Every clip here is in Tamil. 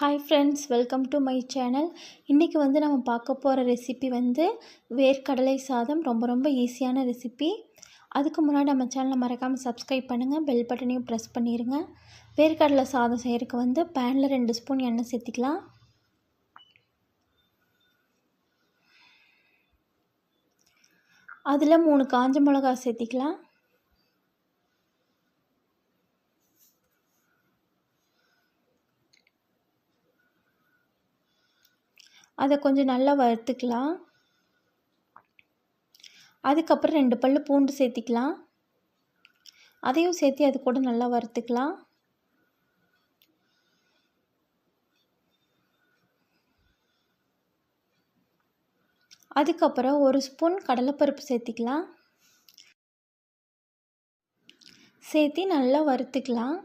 Hi friends welcome to my channel இன்றைக்கி வந்து நம்ம பார்க்க போகிற ரெசிபி வந்து வேர்க்கடலை சாதம். ரொம்ப ரொம்ப ஈஸியான ரெசிபி அதுக்கு முன்னாடி நம்ம சேனலை மறக்காமல் சப்ஸ்கிரைப் பண்ணுங்கள் பெல் பட்டனையும் ப்ரெஸ் பண்ணிடுங்க வேர்க்கடலை சாதம் செய்கிறதுக்கு வந்து பேனில் ரெண்டு ஸ்பூன் எண்ணெய் சேர்த்திக்கலாம். அதில் மூணு காஞ்ச மிளகா சேர்த்திக்கலாம். அதை கொஞ்சம் நல்லா வறுத்துக்கலாம். அதுக்கப்புறம் ரெண்டு பல் பூண்டு சேர்த்திக்கலாம். அதையும் சேர்த்து அது கூட நல்லா வறுத்துக்கலாம். அதுக்கப்புறம் ஒரு ஸ்பூன் கடலைப்பருப்பு சேர்த்திக்கலாம். சேர்த்தி நல்லா வறுத்துக்கலாம்.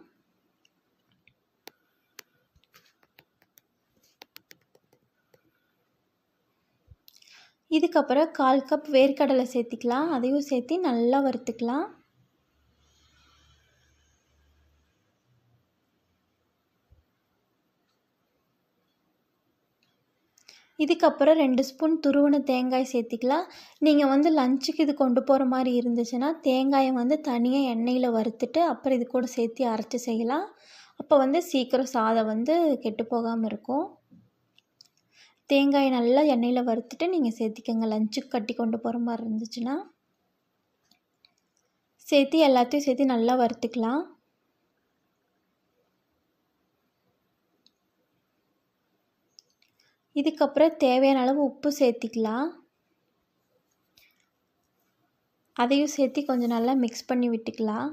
இதுக்கப்புறம் கால் கப் வேர்க்கடலை சேர்த்திக்கலாம். அதையும் சேர்த்து நல்லா வறுத்துக்கலாம். இதுக்கப்புறம் ரெண்டு ஸ்பூன் துருவன தேங்காய் சேர்த்திக்கலாம். நீங்கள் வந்து லஞ்சுக்கு இது கொண்டு போகிற மாதிரி இருந்துச்சுன்னா தேங்காயை வந்து தனியாக எண்ணெயில் வறுத்துட்டு அப்புறம் இது கூட சேர்த்து அரைச்சி செய்யலாம். அப்போ வந்து சீக்கிரம் சாதம் வந்து கெட்டு போகாமல் இருக்கும். தேங்காயை நல்லா எண்ணெயில் வறுத்துட்டு நீங்கள் சேர்த்திக்கோங்க. லஞ்சுக்கு கட்டி கொண்டு போகிற மாதிரி இருந்துச்சுன்னா சேர்த்து எல்லாத்தையும் சேர்த்து நல்லா வறுத்துக்கலாம். இதுக்கப்புறம் தேவையான அளவு உப்பு சேர்த்திக்கலாம். அதையும் சேர்த்து கொஞ்சம் நல்லா மிக்ஸ் பண்ணி விட்டுக்கலாம்.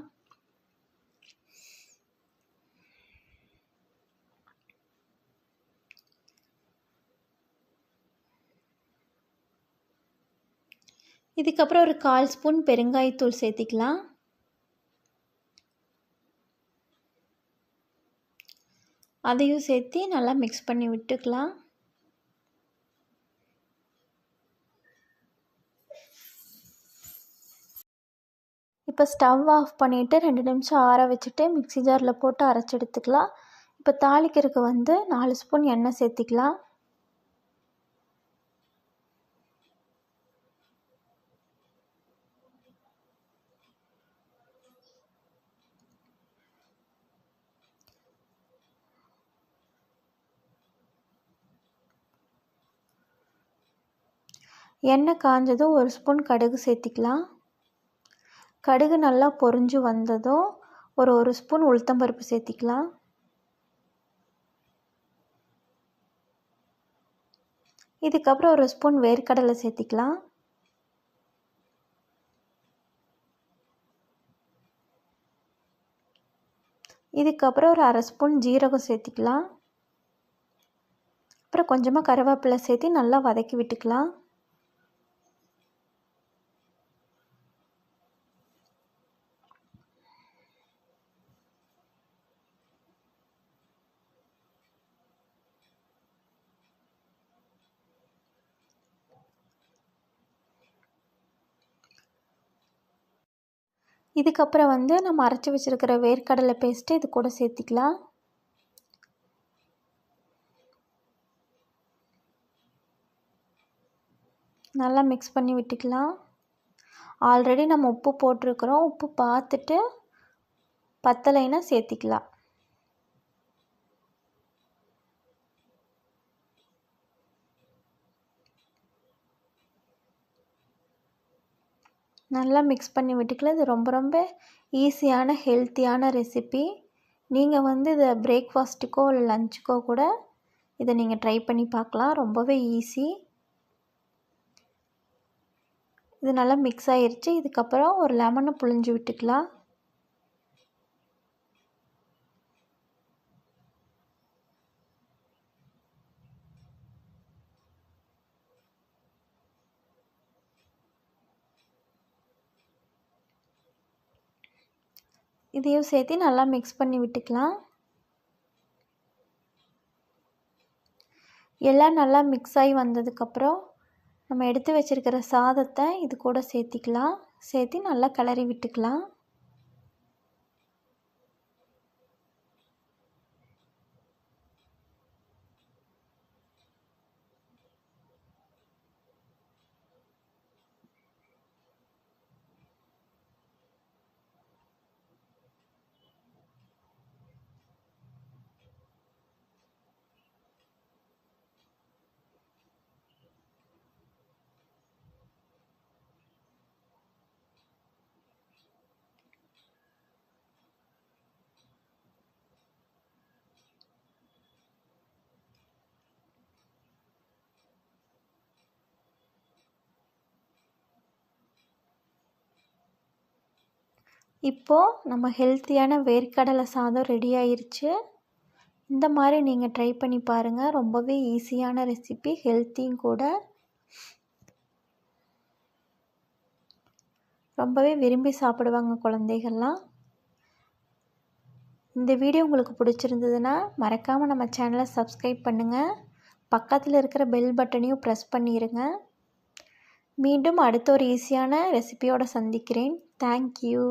இதுக்கப்புறம் ஒரு கால் ஸ்பூன் பெருங்காயத்தூள் சேர்த்திக்கலாம். அதையும் சேர்த்து நல்லா மிக்ஸ் பண்ணி விட்டுக்கலாம். இப்போ ஸ்டவ் ஆஃப் பண்ணிவிட்டு ரெண்டு நிமிஷம் ஆற வச்சுட்டு மிக்ஸி ஜாரில் போட்டு அரைச்சி எடுத்துக்கலாம். இப்போ தாளிக்கிறதுக்கு வந்து நாலு ஸ்பூன் எண்ணெய் சேர்த்திக்கலாம். எண்ணெய் காஞ்சதும் ஒரு ஸ்பூன் கடுகு சேர்த்திக்கலாம். கடுகு நல்லா பொரிஞ்சு வந்ததும் ஒரு ஒரு ஸ்பூன் உளுத்தம்பருப்பு சேர்த்திக்கலாம். இதுக்கப்புறம் ஒரு ஸ்பூன் வேர்க்கடலை சேர்த்திக்கலாம். இதுக்கப்புறம் ஒரு அரை ஸ்பூன் ஜீரகம் சேர்த்திக்கலாம். அப்புறம் கொஞ்சமாக கருவேப்பிலை சேர்த்து நல்லா வதக்கி விட்டுக்கலாம். இதுக்கப்புறம் வந்து நம்ம அரைச்சி வச்சுருக்கிற வேர்க்கடலை பேஸ்ட்டு இது கூட சேர்த்திக்கலாம். நல்லா மிக்ஸ் பண்ணி விட்டுக்கலாம். ஆல்ரெடி நம்ம உப்பு போட்டிருக்கிறோம். உப்பு பார்த்துட்டு பத்தலைன்னா சேர்த்திக்கலாம். நல்லா மிக்ஸ் பண்ணி விட்டுக்கலாம். இது ரொம்ப ரொம்ப ஈஸியான ஹெல்த்தியான ரெசிபி நீங்கள் வந்து இதை பிரேக்ஃபாஸ்ட்டுக்கோ இல்லை லஞ்சுக்கோ கூட இதை நீங்கள் ட்ரை பண்ணி பார்க்கலாம். ரொம்பவே ஈஸி இது நல்லா மிக்ஸ் ஆகிருச்சு இதுக்கப்புறம் ஒரு லெமனை புழிஞ்சு விட்டுக்கலாம். இதையும் சேர்த்து நல்லா மிக்ஸ் பண்ணி விட்டுக்கலாம். எல்லாம் நல்லா மிக்ஸ் ஆகி வந்ததுக்கப்புறம் நம்ம எடுத்து வச்சுருக்கிற சாதத்தை இது கூட சேர்த்திக்கலாம். சேர்த்து நல்லா கிளறி விட்டுக்கலாம். இப்போது நம்ம ஹெல்த்தியான வேர்க்கடலை சாதம் ரெடி ஆயிருச்சு. இந்த மாதிரி நீங்கள் ட்ரை பண்ணி பாருங்கள் ரொம்பவே ஈஸியான ரெசிபி ஹெல்த்தியும் கூட. ரொம்பவே விரும்பி சாப்பிடுவாங்க குழந்தைகள்லாம். இந்த வீடியோ உங்களுக்கு பிடிச்சிருந்ததுன்னா மறக்காமல் நம்ம சேனலை சப்ஸ்கிரைப் பண்ணுங்கள் பக்கத்தில் இருக்கிற பெல் பட்டனையும் ப்ரெஸ் பண்ணிடுங்க மீண்டும் அடுத்த ஒரு ஈஸியான ரெசிபியோடு சந்திக்கிறேன். தேங்க்யூ